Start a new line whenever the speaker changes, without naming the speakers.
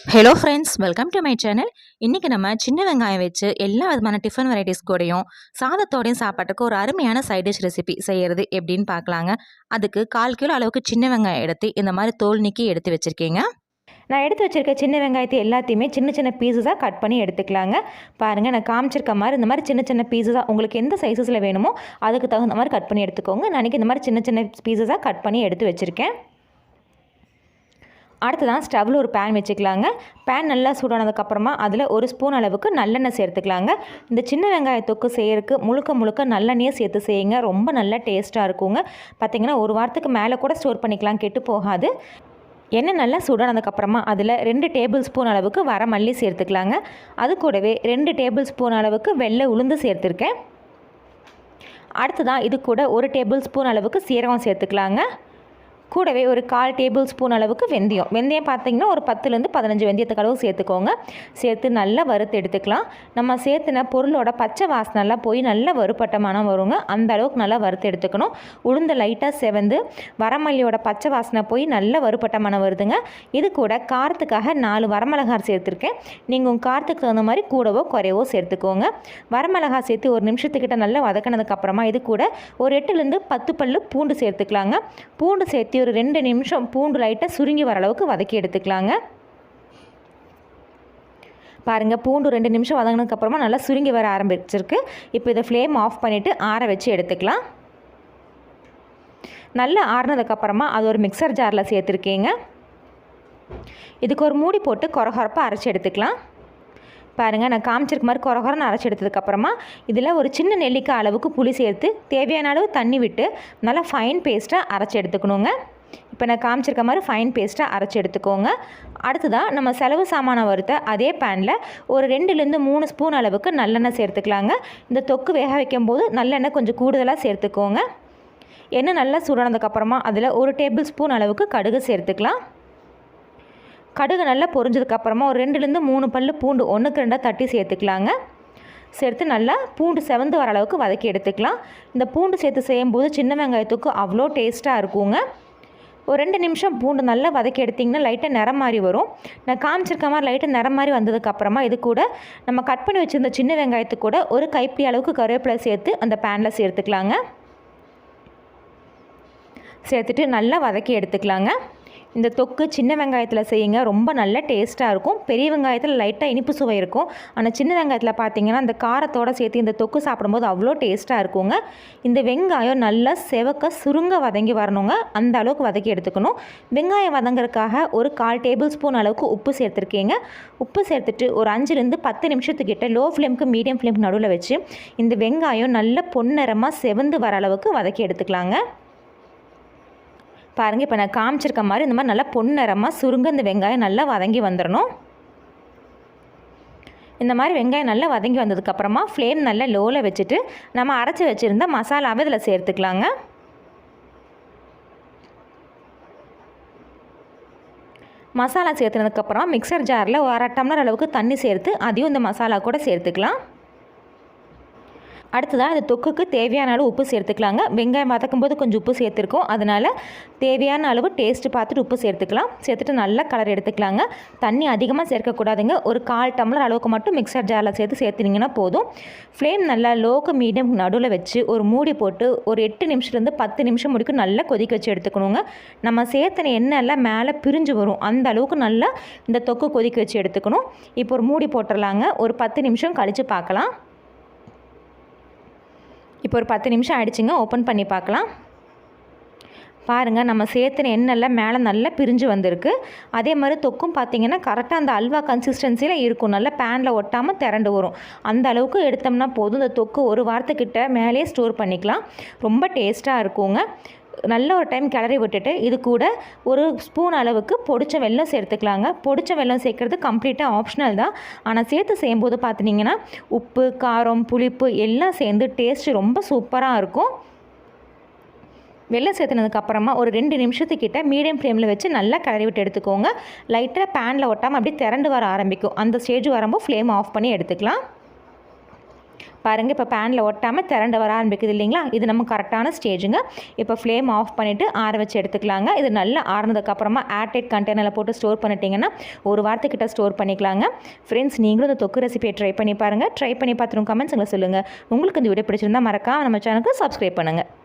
Hello friends welcome to my channel இன்றைக்கி நம்ம சின்ன வெங்காயம் வச்சு எல்லா விதமான டிஃபன் வெரைட்டிஸ் கூடயும் சாதத்தோடையும் சாப்பாட்டுக்கு ஒரு அருமையான சைட் டிஷ் ரெசிபி செய்கிறது எப்படின்னு பார்க்கலாங்க. அதுக்கு கால் கிலோ அளவுக்கு சின்ன வெங்காயம் எடுத்து இந்த மாதிரி தோல் நீக்கி எடுத்து வச்சுருக்கீங்க.
நான் எடுத்து வச்சுருக்க சின்ன வெங்காயத்தை எல்லாத்தையுமே சின்ன சின்ன பீஸஸாக கட் பண்ணி எடுத்துக்கலாங்க. பாருங்கள் நான் காமிச்சிருக்க மாதிரி இந்த மாதிரி சின்ன சின்ன பீஸஸாக உங்களுக்கு எந்த சைஸஸில் வேணுமோ அதுக்கு தகுந்த மாதிரி கட் பண்ணி எடுத்துக்கோங்க. நான் இந்த மாதிரி சின்ன சின்ன பீஸஸாக கட் பண்ணி எடுத்து வச்சுருக்கேன். அடுத்ததான் ஸ்டவ்வில் ஒரு பேன் வச்சுக்கலாங்க. பேன் நல்லா சூடானதுக்கப்புறமா அதில் ஒரு ஸ்பூன் அளவுக்கு நல்லெண்ணெய் சேர்த்துக்கலாங்க. இந்த சின்ன வெங்காய தொக்கு செய்யறதுக்கு முழுக்க முழுக்க நல்லெண்ணெயை சேர்த்து செய்யுங்க. ரொம்ப நல்ல டேஸ்ட்டாக இருக்குங்க. பார்த்தீங்கன்னா ஒரு வாரத்துக்கு மேலே கூட ஸ்டோர் பண்ணிக்கலாம் கெட்டு போகாது. எண்ணெய் நல்லா சூடானதுக்கப்புறமா அதில் ரெண்டு டேபிள் ஸ்பூன் அளவுக்கு வர மல்லி சேர்த்துக்கலாங்க. அது கூடவே ரெண்டு டேபிள் ஸ்பூன் அளவுக்கு வெள்ளை உளுந்து சேர்த்துருக்கேன். அடுத்ததான் இது கூட ஒரு டேபிள் ஸ்பூன் அளவுக்கு சீரகம் சேர்த்துக்கலாங்க. கூடவே ஒரு கால் டேபிள் ஸ்பூன் அளவுக்கு வெந்தயம். வெந்தயம் பார்த்தீங்கன்னா ஒரு பத்துலேருந்து பதினஞ்சு வெந்தயத்துக்கு அளவு சேர்த்துக்கோங்க. சேர்த்து நல்லா வறுத்து எடுத்துக்கலாம். நம்ம சேர்த்துன பொருளோட பச்சை வாசனைலாம் போய் நல்லா வறுப்பட்ட மனம் வருங்க. அந்த அளவுக்கு நல்லா வறுத்து எடுத்துக்கணும். உளுந்த லைட்டாக செவந்து வரமல்லியோட பச்சை வாசனை போய் நல்லா வறுப்பட்ட மனம் வருதுங்க. இது கூட காரத்துக்காக நாலு வரமிளகாய் சேர்த்துருக்கேன். நீங்கள் உங்கள் காரத்துக்கு தகுந்த மாதிரி கூடவோ குறைவோ சேர்த்துக்கோங்க. வரமிளகாய் சேர்த்து ஒரு நிமிஷத்துக்கிட்ட நல்லா வதக்கினதுக்கப்புறமா இது கூட ஒரு எட்டுலேருந்து பத்து பல்லு பூண்டு சேர்த்துக்கலாங்க. பூண்டு சேர்த்து ஒரு ரெண்டு நிமிஷம் பூண்டு லைட்டாக சுருங்கி வர அளவுக்கு வதக்கி எடுத்துக்கலாங்க. பாருங்கள் பூண்டு ரெண்டு நிமிஷம் வதங்கினதுக்கப்புறமா நல்லா சுருங்கி வர ஆரம்பிச்சிருக்கு. இப்போ இதை ஃப்ளேம் ஆஃப் பண்ணிவிட்டு ஆற வச்சு எடுத்துக்கலாம். நல்லா ஆறுனதுக்கப்புறமா அது ஒரு மிக்சர் ஜாரில் சேர்த்துருக்கீங்க. இதுக்கு ஒரு மூடி போட்டு குறகுறப்பாக அரைச்சி எடுத்துக்கலாம். பாருங்கள் நான் காமிச்சிருக்க மாதிரி கொரகொரன்னு அரைச்சி எடுத்ததுக்கப்புறமா இதில் ஒரு சின்ன நெல்லிக்காய் அளவுக்கு புளி சேர்த்து தேவையான அளவு தண்ணி விட்டு நல்லா ஃபைன் பேஸ்ட்டாக அரைச்சி எடுத்துக்கணுங்க. இப்போ நான் காமிச்சிருக்க மாதிரி ஃபைன் பேஸ்ட்டாக அரைச்சி எடுத்துக்கோங்க. அடுத்ததாக நம்ம செலவு சாமானை வறுத்த அதே பேனில் ஒரு ரெண்டுலேருந்து மூணு ஸ்பூன் அளவுக்கு நல்லெண்ணெய் சேர்த்துக்கலாங்க. இந்த தொக்கு வேக வைக்கும் போது நல்லெண்ணெய் கொஞ்சம் கூடுதலாக சேர்த்துக்கோங்க. எண்ணெய் நல்லா சுடானதுக்கப்புறமா அதில் ஒரு டேபிள் ஸ்பூன் அளவுக்கு கடுகு சேர்த்துக்கலாம். கடுகு நல்லா பொரிஞ்சதுக்கப்புறமா ஒரு ரெண்டுலேருந்து மூணு பல் பூண்டு ஒன்றுக்கு ரெண்டாக தட்டி சேர்த்துக்கலாங்க. சேர்த்து நல்லா பூண்டு செவந்து வர அளவுக்கு வதக்கி எடுத்துக்கலாம். இந்த பூண்டு சேர்த்து செய்யும்போது சின்ன வெங்காயத்துக்கு அவ்வளோ டேஸ்ட்டாக இருக்குங்க. ஒரு ரெண்டு நிமிஷம் பூண்டு நல்லா வதக்கி எடுத்திங்கன்னா லைட்டாக நிறம் மாதிரி வரும். நான் காமிச்சிருக்க மாதிரி லைட்டாக நிறம் மாதிரி வந்ததுக்கப்புறமா இது கூட நம்ம கட் பண்ணி வச்சுருந்த சின்ன வெங்காயத்துக்கு கூட ஒரு கைப்பிடி அளவுக்கு கருவேப்பிலை சேர்த்து அந்த பேனில் சேர்த்துக்கலாங்க. சேர்த்துட்டு நல்லா வதக்கி எடுத்துக்கலாங்க. இந்த தொக்கு சின்ன வெங்காயத்தில் செய்யுங்க. ரொம்ப நல்ல டேஸ்ட்டாக இருக்கும். பெரிய வெங்காயத்தில் லைட்டாக இனிப்பு சுவை இருக்கும். ஆனால் சின்ன வெங்காயத்தில் பார்த்தீங்கன்னா அந்த காரத்தோடு சேர்த்து இந்த தொக்கு சாப்பிடும்போது அவ்வளோ டேஸ்ட்டாக இருக்குங்க. இந்த வெங்காயம் நல்லா செவக்க சுருங்க வதங்கி வரணுங்க. அந்த அளவுக்கு வதக்கி எடுத்துக்கணும். வெங்காயம் வதங்குறதுக்காக ஒரு கால் டேபிள் ஸ்பூன் அளவுக்கு உப்பு சேர்த்துருக்கீங்க. உப்பு சேர்த்துட்டு ஒரு அஞ்சுலேருந்து பத்து நிமிஷத்துக்கிட்ட லோ ஃப்ளேமுக்கு மீடியம் ஃப்ளேமுக்கு நடுவில் வச்சு இந்த வெங்காயம் நல்ல பொன்னிறமாக செவந்து வர அளவுக்கு வதக்கி எடுத்துக்கலாங்க. பாருங்கள் இப்போ நான் காமிச்சிருக்க மாதிரி இந்த மாதிரி நல்லா பொன்னிறமாக சுருங்க இந்த வெங்காயம் நல்லா வதங்கி வந்துடணும் இந்த மாதிரி வெங்காயம் நல்லா வதங்கி வந்ததுக்கப்புறமா ஃப்ளேம் நல்லா லோவில் வச்சுட்டு நம்ம அரைச்சி வச்சுருந்த மசாலாவை இதில் சேர்த்துக்கலாங்க. மசாலா சேர்த்துனதுக்கப்புறம் மிக்சர் ஜாரில் ஒரு அரை டம்ளர் அளவுக்கு தண்ணி சேர்த்து அதையும் இந்த மசாலா கூட சேர்த்துக்கலாம். அடுத்ததாக இந்த தொக்குக்கு தேவையான அளவு உப்பு சேர்த்துக்கலாங்க. வெங்காயம் வதக்கும் போது கொஞ்சம் உப்பு சேர்த்துருக்கோம். அதனால் தேவையான அளவு டேஸ்ட்டு பார்த்துட்டு உப்பு சேர்த்துக்கலாம். சேர்த்துட்டு நல்லா கலர் எடுத்துக்கலாங்க. தண்ணி அதிகமாக சேர்க்கக்கூடாதுங்க. ஒரு கால் டம்ளர் அளவுக்கு மட்டும் மிக்சர் ஜாரில் சேர்த்து சேர்த்துனீங்கன்னா போதும். ஃப்ளேம் நல்லா லோக்கு மீடியம் நடுவில் வச்சு ஒரு மூடி போட்டு ஒரு எட்டு நிமிஷத்துலேருந்து பத்து நிமிஷம் முடிக்கும் நல்லா கொதிக்க வச்சு எடுத்துக்கணுங்க. நம்ம சேர்த்தன எண்ணெய் எல்லாம் மேலே பிரிஞ்சு வரும். அந்த அளவுக்கு நல்லா இந்த தொக்கு கொதிக்க வச்சு எடுத்துக்கணும். இப்போ ஒரு மூடி போட்டுடலாங்க ஒரு பத்து நிமிஷம் கழித்து பார்க்கலாம். இப்போ ஒரு பத்து நிமிஷம் ஆயிடுச்சுங்க ஓப்பன் பண்ணி பார்க்கலாம். பாருங்கள் நம்ம சேர்த்துன எண்ணெல்லாம் மேலே நல்லா பிரிஞ்சு வந்திருக்கு. அதே மாதிரி தொக்கும் பார்த்தீங்கன்னா கரெக்டாக அந்த அல்வா கன்சிஸ்டன்சியில் இருக்கும். நல்லா பேனில் ஒட்டாமல் திரண்டு வரும். அந்த அளவுக்கு எடுத்தோம்னா போதும். இந்த தொக்கு ஒரு வாரத்துக்கிட்ட மேலேயே ஸ்டோர் பண்ணிக்கலாம். ரொம்ப டேஸ்ட்டாக இருக்குங்க. நல்ல ஒரு டைம் கிளறி விட்டுட்டு இது கூட ஒரு ஸ்பூன் அளவுக்கு பொடிச்ச வெல்லம் சேர்த்துக்கலாங்க. பொடிச்ச வெல்லம் சேர்க்குறது கம்ப்ளீட்டாக ஆப்ஷனல் தான். ஆனால் சேர்த்து செய்யும்போது பார்த்துட்டிங்கன்னா உப்பு காரம் புளிப்பு எல்லாம் சேர்ந்து டேஸ்ட்டு ரொம்ப சூப்பராக இருக்கும். வெள்ளம் சேர்த்துனதுக்கப்புறமா ஒரு ரெண்டு நிமிஷத்துக்கிட்ட மீடியம் ஃப்ளேமில் வச்சு நல்லா கிளறி விட்டு எடுத்துக்கோங்க. லைட்டாக பேனில் ஒட்டாமல் அப்படியே திரண்டு வர ஆரம்பிக்கும். அந்த ஸ்டேஜ் வரும்போது ஃப்ளேம் ஆஃப் பண்ணி எடுத்துக்கலாம். பாருங்கள் இப்போ பேனில் ஒட்டாமல் திரண்டு வர ஆரம்பிக்குது இல்லைங்களா? இது நம்ம கரெக்டான ஸ்டேஜுங்க இப்போ ஃப்ளேம் ஆஃப் பண்ணிவிட்டு ஆற வச்சு எடுத்துக்கலாங்க. இது நல்லா ஆறுனதுக்கப்புறமா ஏர்டைட் கண்டெய்னரில் போட்டு ஸ்டோர் பண்ணிட்டீங்கன்னா ஒரு வாரத்துக்கிட்ட ஸ்டோர் பண்ணிக்கலாங்க. ஃப்ரெண்ட்ஸ் நீங்களும் இந்த தொக்கு ரெசிபியை ட்ரை பண்ணி பாருங்கள் ட்ரை பண்ணி பார்த்துருங்க கமெண்ட்ஸுங்களை சொல்லுங்கள் உங்களுக்கு இந்த வீடியோ பிடிச்சிருந்தா மறக்காம நம்ம சேனலுக்கு சப்ஸ்கிரைப் பண்ணுங்கள்